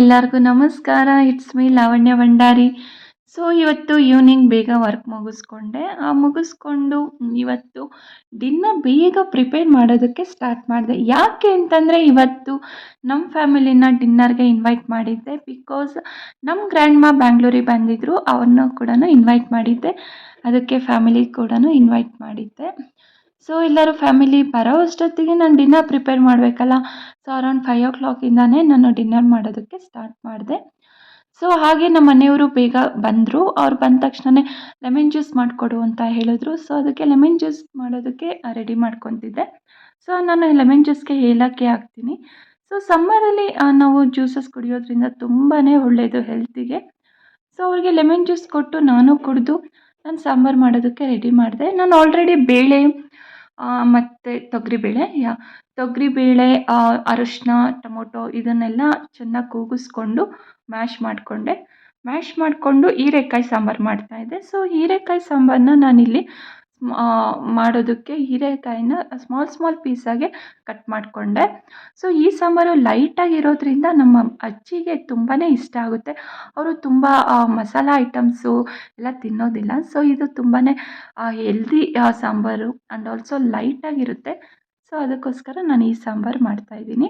ಎಲ್ಲರಿಗೂ ನಮಸ್ಕಾರ. It's me Lavanya Bhandari so ಇವತ್ತು ಈವ್ನಿಂಗ್ ಬೇಗ ವರ್ಕ್ ಮುಗಿಸ್ಕೊಂಡೆ. ಆ ಮುಗಿಸ್ಕೊಂಡು ಇವತ್ತು ಡಿನ್ನರ್ ಬೇಗ ಪ್ರಿಪೇರ್ ಮಾಡೋದಕ್ಕೆ ಸ್ಟಾರ್ಟ್ ಮಾಡಿದೆ. ಯಾಕೆ ಅಂತಂದರೆ ಇವತ್ತು ನಮ್ಮ ಫ್ಯಾಮಿಲಿನ ಡಿನ್ನರ್ಗೆ ಇನ್ವೈಟ್ ಮಾಡಿದ್ದೆ ಬಿಕಾಸ್ ನಮ್ಮ ಗ್ರ್ಯಾಂಡ್ ಮಾ ಬ್ಯಾಂಗ್ಳೂರಿಗೆ ಬಂದಿದ್ದರು ಅವ್ರನ್ನ ಕೂಡ ಇನ್ವೈಟ್ ಮಾಡಿದ್ದೆ. ಅದಕ್ಕೆ ಫ್ಯಾಮಿಲಿ ಕೂಡ ಇನ್ವೈಟ್ ಮಾಡಿದ್ದೆ. ಸೊ ಎಲ್ಲರೂ ಫ್ಯಾಮಿಲಿ ಬರೋ ಅಷ್ಟೊತ್ತಿಗೆ ನಾನು ಡಿನ್ನರ್ ಪ್ರಿಪೇರ್ ಮಾಡಬೇಕಲ್ಲ. ಸೊ ಅರೌಂಡ್ ಫೈವ್ ಓ ಕ್ಲಾಕಿಂದಾನೇ ನಾನು ಡಿನ್ನರ್ ಮಾಡೋದಕ್ಕೆ ಸ್ಟಾರ್ಟ್ ಮಾಡಿದೆ. ಸೊ ಹಾಗೆ ನಮ್ಮ ಮನೆಯವರು ಬೇಗ ಬಂದರು. ಅವ್ರು ಬಂದ ತಕ್ಷಣವೇ ಲೆಮನ್ ಜ್ಯೂಸ್ ಮಾಡಿಕೊಡು ಅಂತ ಹೇಳಿದ್ರು. ಸೊ ಅದಕ್ಕೆ ಲೆಮನ್ ಜ್ಯೂಸ್ ಮಾಡೋದಕ್ಕೆ ರೆಡಿ ಮಾಡ್ಕೊತಿದ್ದೆ. ಸೊ ನಾನು ಲೆಮನ್ ಜ್ಯೂಸ್ಗೆ ಏಲಕ್ಕಿ ಹಾಕ್ತೀನಿ. ಸೊ ಸಮ್ಮರಲ್ಲಿ ನಾವು ಜ್ಯೂಸಸ್ ಕುಡಿಯೋದ್ರಿಂದ ತುಂಬಾ ಒಳ್ಳೆಯದು ಹೆಲ್ತಿಗೆ ಸೊ ಅವ್ರಿಗೆ ಲೆಮನ್ ಜ್ಯೂಸ್ ಕೊಟ್ಟು ನಾನು ಕುಡಿದು ನಾನು ಸಾಂಬಾರು ಮಾಡೋದಕ್ಕೆ ರೆಡಿ ಮಾಡಿದೆ. ನಾನು ಆಲ್ರೆಡಿ ಬೇಳೆ ಮತ್ತು ತೊಗರಿಬೇಳೆ, ಯಾ, ತೊಗರಿಬೇಳೆ ಅರಶಿನ, ಟೊಮೊಟೊ ಇದನ್ನೆಲ್ಲ ಚೆನ್ನಾಗಿ ಕೂಗಿಸ್ಕೊಂಡು ಮ್ಯಾಶ್ ಮಾಡಿಕೊಂಡೆ. ಮ್ಯಾಶ್ ಮಾಡಿಕೊಂಡು ಹೀರೆಕಾಯಿ ಸಾಂಬಾರು ಮಾಡ್ತಾಯಿದ್ದೆ ಸೊ ಹೀರೆಕಾಯಿ ಸಾಂಬಾರನ್ನ ನಾನಿಲ್ಲಿ ಮಾಡೋದಕ್ಕೆ ಹೀರೆಕಾಯಿನ ಸ್ಮಾಲ್ ಸ್ಮಾಲ್ ಪೀಸಾಗೆ ಕಟ್ ಮಾಡಿಕೊಂಡೆ. ಸೊ ಈ ಸಾಂಬಾರು ಲೈಟಾಗಿರೋದ್ರಿಂದ ನಮ್ಮ ಅಜ್ಜಿಗೆ ತುಂಬಾ ಇಷ್ಟ ಆಗುತ್ತೆ. ಅವರು ತುಂಬ ಮಸಾಲ ಐಟಮ್ಸು ಎಲ್ಲ ತಿನ್ನೋದಿಲ್ಲ. ಸೊ ಇದು ತುಂಬಾ ಹೆಲ್ದಿ ಸಾಂಬಾರು ಆ್ಯಂಡ್ ಆಲ್ಸೋ ಲೈಟಾಗಿರುತ್ತೆ ಸೊ ಅದಕ್ಕೋಸ್ಕರ ನಾನು ಈ ಸಾಂಬಾರು ಮಾಡ್ತಾಯಿದ್ದೀನಿ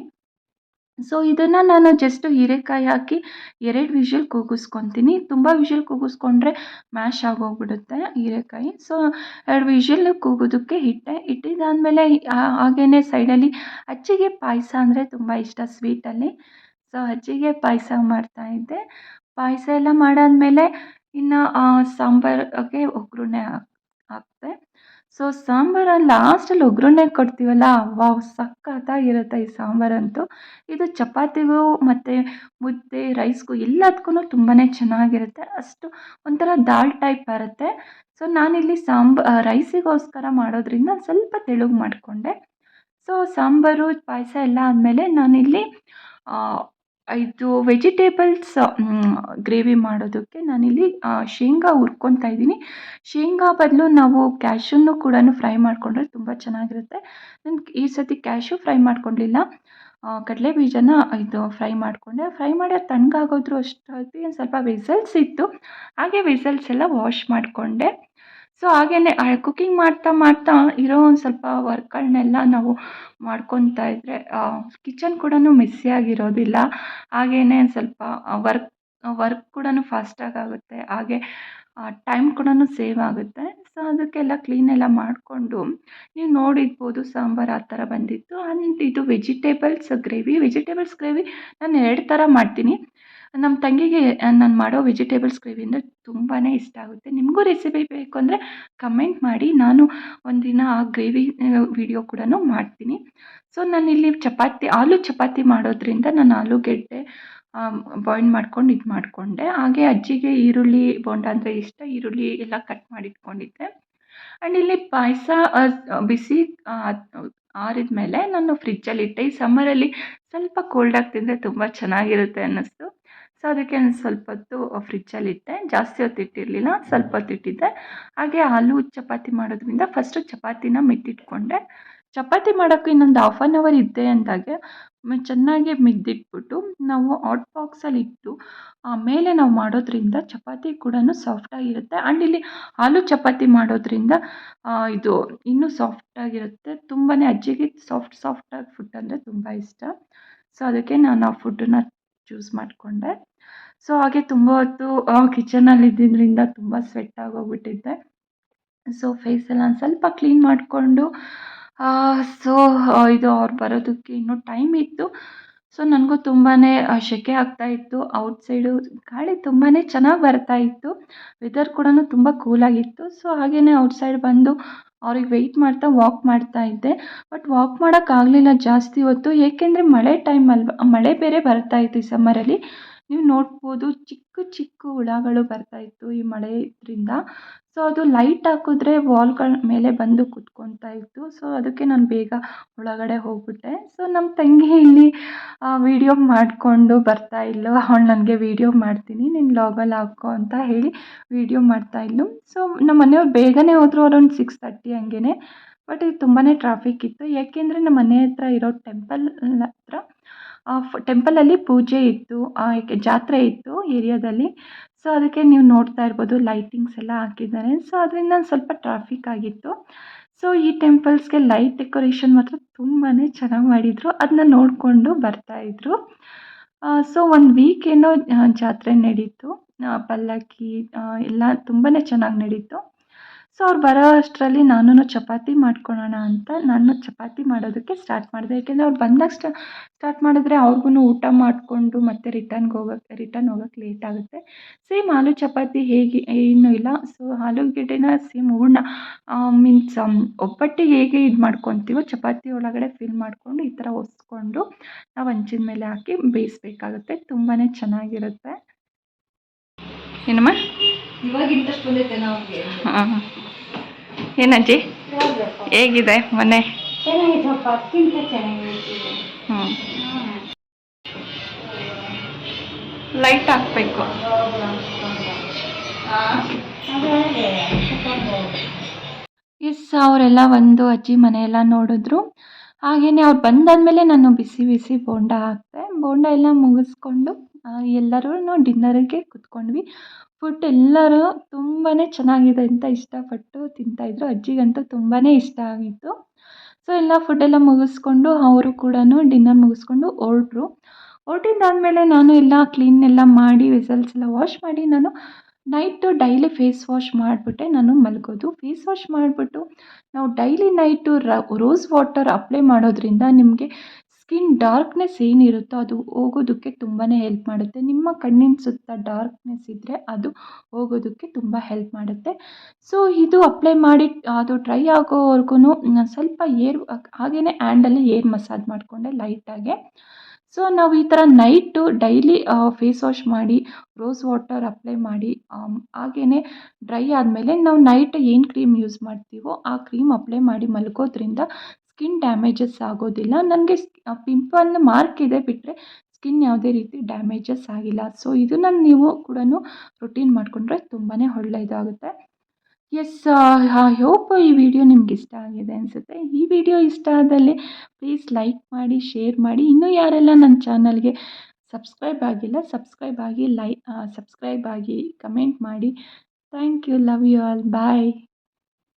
ಸೊ ಇದನ್ನು ನಾನು ಜಸ್ಟ್ ಹೀರೆಕಾಯಿ ಹಾಕಿ ಎರಡು ವಿಷಲ್ ಕೂಗಿಸ್ಕೊತೀನಿ. ತುಂಬ ವಿಷಲ್ ಕೂಗಿಸ್ಕೊಂಡ್ರೆ ಮ್ಯಾಶ್ ಆಗೋಗ್ಬಿಡುತ್ತೆ ಹೀರೆಕಾಯಿ. ಸೊ ಎರಡು ವಿಷಲ್ ಕೂಗೋದಕ್ಕೆ ಇಟ್ಟೆ ಇಟ್ಟಿದ್ದಾದಮೇಲೆ ಹಾಗೇ ಸೈಡಲ್ಲಿ ಅಜ್ಜಿಗೆ ಪಾಯಸ ಅಂದರೆ ತುಂಬ ಇಷ್ಟ ಸ್ವೀಟಲ್ಲಿ. ಸೊ ಅಜ್ಜಿಗೆ ಪಾಯಸ ಮಾಡ್ತಾಯಿದ್ದೆ ಪಾಯಸ ಎಲ್ಲ ಮಾಡಾದಮೇಲೆ ಇನ್ನು ಸಾಂಬಾರಿಗೆ ಒಗ್ಗರಣೆ ಹಾಕ್ ಹಾಕ್ದೆ ಸೊ ಸಾಂಬಾರ ಲಾಸ್ಟಲ್ಲಿ ಒಗ್ಗರಣೆ ಕೊಡ್ತೀವಲ್ಲ, ವಾವ್, ಸಖತ್ತಾಗಿರುತ್ತೆ ಈ ಸಾಂಬಾರಂತೂ ಇದು ಚಪಾತಿಗೂ ಮತ್ತು ಮುದ್ದೆ ರೈಸ್ಗೂ ಎಲ್ಲದಕ್ಕೂ ತುಂಬಾ ಚೆನ್ನಾಗಿರುತ್ತೆ. ಅಷ್ಟು ಒಂಥರ ದಾಲ್ ಟೈಪ್ ಬರುತ್ತೆ. ಸೊ ನಾನಿಲ್ಲಿ ಸಾಂಬ ರೈಸಿಗೋಸ್ಕರ ಮಾಡೋದ್ರಿಂದ ಸ್ವಲ್ಪ ತೆಳುಗು ಮಾಡಿಕೊಂಡೆ. ಸೊ ಸಾಂಬಾರು, ಪಾಯಸ ಎಲ್ಲ ಆದಮೇಲೆ ನಾನಿಲ್ಲಿ ಇದು ವೆಜಿಟೇಬಲ್ಸ್ ಗ್ರೇವಿ ಮಾಡೋದಕ್ಕೆ ನಾನಿಲ್ಲಿ ಶೇಂಗಾ ಹುರ್ಕೊತಾ ಇದ್ದೀನಿ. ಶೇಂಗಾ ಬದಲು ನಾವು ಕ್ಯಾಶುನ್ನು ಕೂಡ ಫ್ರೈ ಮಾಡಿಕೊಂಡ್ರೆ ತುಂಬ ಚೆನ್ನಾಗಿರುತ್ತೆ. ನಾನು ಈ ಸತಿ ಕ್ಯಾಶು ಫ್ರೈ ಮಾಡ್ಕೊಂಡಿಲ್ಲ. ಕಡಲೆ ಬೀಜನ ಇದು ಫ್ರೈ ಮಾಡಿಕೊಂಡೆ. ಫ್ರೈ ಮಾಡಿ ಅದು ತಣ್ಣಗಾಗೋದ್ರು ಅಷ್ಟೊತ್ತಿಗೆ ಒಂದು ಸ್ವಲ್ಪ ವಿಸಲ್ಸ್ ಇತ್ತು. ಹಾಗೆ ವಿಸಲ್ಸ್ ಎಲ್ಲ ವಾಶ್ ಮಾಡಿಕೊಂಡೆ. ಸೊ ಹಾಗೆಯೇ ಕುಕ್ಕಿಂಗ್ ಮಾಡ್ತಾ ಮಾಡ್ತಾ ಇರೋ ಒಂದು ಸ್ವಲ್ಪ ವರ್ಕ್ಗಳನ್ನೆಲ್ಲ ನಾವು ಮಾಡ್ಕೊತಾ ಇದ್ದರೆ ಕಿಚನ್ ಕೂಡ ಮೆಸ್ಸಿಯಾಗಿರೋದಿಲ್ಲ ಒಂದು ಸ್ವಲ್ಪ ವರ್ಕ್ ವರ್ಕ್ ಕೂಡ ಫಾಸ್ಟಾಗಿ ಆಗುತ್ತೆ. ಹಾಗೆ ಟೈಮ್ ಕೂಡ ಸೇವ್ ಆಗುತ್ತೆ. ಸೊ ಅದಕ್ಕೆಲ್ಲ ಕ್ಲೀನೆಲ್ಲ ಮಾಡಿಕೊಂಡು, ನೀವು ನೋಡಿರ್ಬೋದು ಸಾಂಬಾರು ಆ ಥರ ಬಂದಿತ್ತು. ಆ್ಯಂಡ್ ಇದು ವೆಜಿಟೇಬಲ್ಸ್ ಗ್ರೇವಿ ವೆಜಿಟೇಬಲ್ಸ್ ಗ್ರೇವಿ ನಾನು ಎರಡು ಥರ ಮಾಡ್ತೀನಿ. ನಮ್ಮ ತಂಗಿಗೆ ನಾನು ಮಾಡೋ ವೆಜಿಟೇಬಲ್ಸ್ ಗ್ರೇವಿ ಅಂದರೆ ತುಂಬಾ ಇಷ್ಟ ಆಗುತ್ತೆ. ನಿಮಗೂ ರೆಸಿಪಿ ಬೇಕು ಅಂದರೆ ಕಮೆಂಟ್ ಮಾಡಿ. ನಾನು ಒಂದಿನ ಆ ಗ್ರೇವಿ ವಿಡಿಯೋ ಕೂಡ ಮಾಡ್ತೀನಿ. ಸೊ, ನಾನಿಲ್ಲಿ ಚಪಾತಿ, ಆಲೂ ಚಪಾತಿ ಮಾಡೋದ್ರಿಂದ ನಾನು ಆಲೂಗೆಡ್ಡೆ ಬಾಯ್ಲ್ ಮಾಡ್ಕೊಂಡು ಇದು ಮಾಡಿಕೊಂಡೆ. ಹಾಗೆ ಅಜ್ಜಿಗೆ ಈರುಳ್ಳಿ, ಬೋಂಡ ಅಂದರೆ ಇಷ್ಟ. ಈರುಳ್ಳಿ ಎಲ್ಲ ಕಟ್ ಮಾಡಿ ಇಟ್ಕೊಂಡಿದ್ದೆ ಆ್ಯಂಡ್ ಇಲ್ಲಿ ಪಾಯಸ ಬಿಸಿ ಆರಿದ ಮೇಲೆ ನಾನು ಫ್ರಿಜ್ಜಲ್ಲಿ ಇಟ್ಟೆ. ಈ ಸಮ್ಮರಲ್ಲಿ ಸ್ವಲ್ಪ ಕೋಲ್ಡಾಗಿ ತಿಂದರೆ ತುಂಬ ಚೆನ್ನಾಗಿರುತ್ತೆ ಅನ್ನಿಸ್ತು. ಸೊ ಅದಕ್ಕೆ ಸ್ವಲ್ಪ ಹೊತ್ತು ಫ್ರಿಜ್ಜಲ್ಲಿಟ್ಟೆ ಜಾಸ್ತಿ ಹೊತ್ತು ಇಟ್ಟಿರಲಿಲ್ಲ, ಸ್ವಲ್ಪ ಹೊತ್ತು ಇಟ್ಟಿದ್ದೆ. ಹಾಗೆ ಆಲೂ ಚಪಾತಿ ಮಾಡೋದ್ರಿಂದ ಫಸ್ಟು ಚಪಾತಿನ ಮಿದ್ದಿಟ್ಕೊಂಡೆ ಚಪಾತಿ ಮಾಡೋಕ್ಕೆ ಇನ್ನೊಂದು ಹಾಫ್ ಆನ್ ಅವರ್ ಇದ್ದೆ ಅಂದಾಗೆ. ಚೆನ್ನಾಗಿ ಮಿದ್ದಿಟ್ಬಿಟ್ಟು ನಾವು ಹಾಟ್ ಬಾಕ್ಸಲ್ಲಿ ಇಟ್ಟು ಮೇಲೆ ನಾವು ಮಾಡೋದ್ರಿಂದ ಚಪಾತಿ ಕೂಡ ಸಾಫ್ಟಾಗಿರುತ್ತೆ ಆ್ಯಂಡ್ ಇಲ್ಲಿ ಆಲೂ ಚಪಾತಿ ಮಾಡೋದ್ರಿಂದ ಇದು ಇನ್ನೂ ಸಾಫ್ಟಾಗಿರುತ್ತೆ ತುಂಬಾ ಅಜ್ಜಿಗೆ ಸಾಫ್ಟ್ ಸಾಫ್ಟಾಗಿ ಫುಡ್ ಅಂದರೆ ತುಂಬ ಇಷ್ಟ. ಸೊ ಅದಕ್ಕೆ ನಾನು ಆ ಫುಡ್ಡನ್ನ ಚೂಸ್ ಮಾಡಿಕೊಂಡೆ. ಸೊ ಹಾಗೆ ತುಂಬ ಹೊತ್ತು ಕಿಚನಲ್ಲಿ ಇದ್ದಿದ್ದರಿಂದ ತುಂಬ ಸ್ವೆಟ್ ಆಗೋಗ್ಬಿಟ್ಟಿದ್ದೆ. ಸೊ ಫೇಸೆಲ್ಲ ಒಂದು ಸ್ವಲ್ಪ ಕ್ಲೀನ್ ಮಾಡಿಕೊಂಡು ಸೊ ಇದು ಅವ್ರು ಬರೋದಕ್ಕೆ ಇನ್ನೂ ಟೈಮ್ ಇತ್ತು. ಸೊ ನನಗೂ ತುಂಬಾ ಸೆಕೆ ಔಟ್ ಸೈಡು ಗಾಳಿ ತುಂಬಾ ಚೆನ್ನಾಗಿ ಬರ್ತಾಯಿತ್ತು ವೆದರ್ ಕೂಡ ತುಂಬ ಕೂಲಾಗಿತ್ತು ಸೊ ಹಾಗೆಯೇ ಔಟ್ಸೈಡ್ ಬಂದು ಅವ್ರಿಗೆ ವೆಯ್ಟ್ ಮಾಡ್ತಾ ವಾಕ್ ಮಾಡ್ತಾ ಇದ್ದೆ. ಬಟ್ ವಾಕ್ ಮಾಡೋಕ್ಕಾಗಲಿಲ್ಲ ಜಾಸ್ತಿ ಹೊತ್ತು. ಏಕೆಂದರೆ ಮಳೆ ಟೈಮ್ ಅಲ್ವಾ, ಮಳೆ ಬೇರೆ ಬರ್ತಾ ಇತ್ತು ಈ ಸಮ್ಮರಲ್ಲಿ ನೀವು ನೋಡ್ಬೋದು ಚಿಕ್ಕ ಚಿಕ್ಕ ಹುಳಗಳು ಬರ್ತಾ ಇತ್ತು ಈ ಮಳೆ ಇದರಿಂದ. ಸೊ ಅದು ಲೈಟ್ ಹಾಕಿದ್ರೆ ವಾಲ್ಗಳ ಮೇಲೆ ಬಂದು ಕುತ್ಕೊತಾ ಇತ್ತು. ಸೊ ಅದಕ್ಕೆ ನಾನು ಬೇಗ ಒಳಗಡೆ ಹೋಗ್ಬಿಟ್ಟೆ. ಸೊ ನಮ್ಮ ತಂಗಿ ಇಲ್ಲಿ ವಿಡಿಯೋ ಮಾಡಿಕೊಂಡು ಬರ್ತಾ ಇಲ್ಲು ಅವಳು ನನಗೆ ವಿಡಿಯೋ ಮಾಡ್ತೀನಿ. ನೀನು ಲಾಗಲ್ಲಿ ಹಾಕೋ ಅಂತ ಹೇಳಿ ವಿಡಿಯೋ ಮಾಡ್ತಾ ಇಲ್ಲು ಸೊ ನಮ್ಮ ಮನೆಯವ್ರು ಬೇಗನೆ ಹೋದರು ಅರೌಂಡ್ ಸಿಕ್ಸ್ ತರ್ಟಿ ಹಂಗೆ ಬಟ್ ಇದು ತುಂಬಾ ಟ್ರಾಫಿಕ್ ಇತ್ತು. ಯಾಕೆಂದರೆ ನಮ್ಮ ಮನೆ ಹತ್ರ ಇರೋ ಟೆಂಪಲ್ ಹತ್ರ ಟೆಂಪಲಲ್ಲಿ ಪೂಜೆ ಇತ್ತು ಜಾತ್ರೆ ಇತ್ತು ಏರಿಯಾದಲ್ಲಿ. ಸೊ ಅದಕ್ಕೆ ನೀವು ನೋಡ್ತಾ ಇರ್ಬೋದು ಲೈಟಿಂಗ್ಸ್ ಎಲ್ಲ ಹಾಕಿದ್ದಾರೆ. ಸೊ ಅದರಿಂದ ಸ್ವಲ್ಪ ಟ್ರಾಫಿಕ್ ಆಗಿತ್ತು. ಸೊ ಈ ಟೆಂಪಲ್ಸ್ಗೆ ಲೈಟ್ ಡೆಕೋರೇಷನ್ ಮಾತ್ರ ತುಂಬಾ ಚೆನ್ನಾಗಿ ಮಾಡಿದರು. ಅದನ್ನ ನೋಡಿಕೊಂಡು ಬರ್ತಾಯಿದ್ರು ಸೊ ಒಂದು ವೀಕ್ ಏನೋ ಜಾತ್ರೆ ನಡೀತು. ಪಲ್ಲಕ್ಕಿ ಎಲ್ಲ ತುಂಬಾ ಚೆನ್ನಾಗಿ ನಡೀತು. ಸೊ ಅವ್ರು ಬರೋ ಅಷ್ಟರಲ್ಲಿ ನಾನು ಚಪಾತಿ ಮಾಡ್ಕೊಳ್ಳೋಣ ಅಂತ ನಾನು ಚಪಾತಿ ಮಾಡೋದಕ್ಕೆ ಸ್ಟಾರ್ಟ್ ಮಾಡಿದೆ. ಏಕೆಂದರೆ ಅವ್ರು ಬಂದಾಗ ಸ್ಟಾರ್ಟ್ ಮಾಡಿದ್ರೆ ಅವ್ರಿಗೂ ಊಟ ಮಾಡಿಕೊಂಡು ಮತ್ತೆ ರಿಟರ್ನ್ಗೆ ಹೋಗೋಕ್ಕೆ ರಿಟರ್ನ್ ಹೋಗೋಕ್ಕೆ ಲೇಟ್ ಆಗುತ್ತೆ. ಸೇಮ್ ಆಲೂ ಚಪಾತಿ ಹೇಗೆ ಏನೂ ಇಲ್ಲ. ಸೊ ಆಲೂಗೆಡ್ಡೆನ ಸೇಮ್ ಹೂರ್ಣ ಮೀನ್ಸ್ ಒಬ್ಬಟ್ಟಿಗೆ ಹೇಗೆ ಇದು ಮಾಡ್ಕೊತೀವೋ ಚಪಾತಿ ಒಳಗಡೆ ಫಿಲ್ ಮಾಡಿಕೊಂಡು ಈ ಥರ ಒಸ್ಕೊಂಡು ನಾವು ಹಂಚಿನ ಮೇಲೆ ಹಾಕಿ ಬೇಯಿಸ್ಬೇಕಾಗುತ್ತೆ. ತುಂಬಾ ಚೆನ್ನಾಗಿರುತ್ತೆ. ಏನಮ್ಮ? ಇವಾಗ ಇಂಟ್ರೆಸ್ಟ್ ಬಂದೈತೆ ನಮಗೆ ಹಾಂ. ಏನಜ್ಜಿ ಹೇಗಿದೆ ಮನೆ? ಹ್ಞೂ ಲೈಟ್ ಹಾಕ್ಬೇಕು. ಎಸ್ ಅವರೆಲ್ಲ ಒಂದು ಅಜ್ಜಿ ಮನೆಯೆಲ್ಲ ನೋಡಿದ್ರು. ಹಾಗೆಯೇ ಅವ್ರು ಬಂದಾದಮೇಲೆ ನಾನು ಬಿಸಿ ಬಿಸಿ ಬೋಂಡ ಹಾಕಿದೆ ಬೋಂಡ ಎಲ್ಲ ಮುಗಿಸ್ಕೊಂಡು ಎಲ್ಲರೂ ಡಿನ್ನರ್ಗೆ ಕೂತ್ಕೊಂಡ್ವಿ. ಫುಡ್ ಎಲ್ಲರೂ ತುಂಬಾ ಚೆನ್ನಾಗಿದೆ ಅಂತ ಇಷ್ಟಪಟ್ಟು ತಿಂತಾಯಿದ್ರು ಅಜ್ಜಿಗಂತೂ ತುಂಬಾ ಇಷ್ಟ ಆಗಿತ್ತು. ಸೊ ಎಲ್ಲ ಫುಡ್ಡೆಲ್ಲ ಮುಗಿಸ್ಕೊಂಡು ಅವರು ಕೂಡ ಡಿನ್ನರ್ ಮುಗಿಸ್ಕೊಂಡು ಹೊರಟ್ರು. ಹೊರಟಿದ್ದಾದ್ಮೇಲೆ ನಾನು ಎಲ್ಲ ಕ್ಲೀನ್ ಎಲ್ಲ ಮಾಡಿ ವೆಸಲ್ಸ್ ಎಲ್ಲ ವಾಶ್ ಮಾಡಿ, ನಾನು ನೈಟು ಡೈಲಿ ಫೇಸ್ ವಾಶ್ ಮಾಡಿಬಿಟ್ಟೆ. ನಾನು ಮಲಗೋದು. ಫೇಸ್ ವಾಶ್ ಮಾಡಿಬಿಟ್ಟು ನಾವು daily night rose water apply ಮಾಡೋದ್ರಿಂದ ನಿಮಗೆ ಸ್ಕಿನ್ ಡಾರ್ಕ್ನೆಸ್ ಏನಿರುತ್ತೋ ಅದು ಹೋಗೋದಕ್ಕೆ ತುಂಬಾ ಹೆಲ್ಪ್ ಮಾಡುತ್ತೆ. ನಿಮ್ಮ ಕಣ್ಣಿನ ಸುತ್ತ ಡಾರ್ಕ್ನೆಸ್ ಇದ್ದರೆ ಅದು ಹೋಗೋದಕ್ಕೆ ತುಂಬ ಹೆಲ್ಪ್ ಮಾಡುತ್ತೆ. ಸೊ, ಇದು ಅಪ್ಲೈ ಮಾಡಿ, ಅದು ಡ್ರೈ ಆಗೋವರೆಗೂ ಸ್ವಲ್ಪ ಏರ್ ಹಾಗೆಯೇ ಹ್ಯಾಂಡಲ್ಲಿ ಏರ್ ಮಸಾಜ್ ಮಾಡಿಕೊಂಡೆ ಲೈಟಾಗೆ. ಸೊ, ನಾವು ಈ ಥರ ನೈಟು ಡೈಲಿ ಫೇಸ್ ವಾಶ್ ಮಾಡಿ, ರೋಸ್ ವಾಟರ್ ಅಪ್ಲೈ ಮಾಡಿ ಹಾಗೆಯೇ ಡ್ರೈ ಆದಮೇಲೆ ನಾವು ನೈಟ್ ಏನು ಕ್ರೀಮ್ ಯೂಸ್ ಮಾಡ್ತೀವೋ ಆ ಕ್ರೀಮ್ ಅಪ್ಲೈ ಮಾಡಿ ಮಲಗೋದ್ರಿಂದ ಸ್ಕಿನ್ ಡ್ಯಾಮೇಜಸ್ ಆಗೋದಿಲ್ಲ. ನನಗೆ ಪಿಂಪಲ್ ಮಾರ್ಕ್ ಇದೆ ಬಿಟ್ಟರೆ ಸ್ಕಿನ್ ಯಾವುದೇ ರೀತಿ ಡ್ಯಾಮೇಜಸ್ ಆಗಿಲ್ಲ. ಸೊ ಇದನ್ನು ನೀವು ಕೂಡ ರೊಟೀನ್ ಮಾಡಿಕೊಂಡ್ರೆ ತುಂಬಾ ಒಳ್ಳೆಯದಾಗುತ್ತೆ. ಎಸ್ ಐ ಹೋಪ್ ಈ ವಿಡಿಯೋ ನಿಮ್ಗೆ ಇಷ್ಟ ಆಗಿದೆ ಅನಿಸುತ್ತೆ. ಈ ವಿಡಿಯೋ ಇಷ್ಟ ಆದಲ್ಲಿ ಪ್ಲೀಸ್ ಲೈಕ್ ಮಾಡಿ ಶೇರ್ ಮಾಡಿ. ಇನ್ನೂ ಯಾರೆಲ್ಲ ನನ್ನ ಚಾನಲ್ಗೆ ಸಬ್ಸ್ಕ್ರೈಬ್ ಆಗಿಲ್ಲ ಸಬ್ಸ್ಕ್ರೈಬ್ ಆಗಿ ಲೈ ಸಬ್ಸ್ಕ್ರೈಬ್ ಆಗಿ ಕಮೆಂಟ್ ಮಾಡಿ. Thank you love you all bye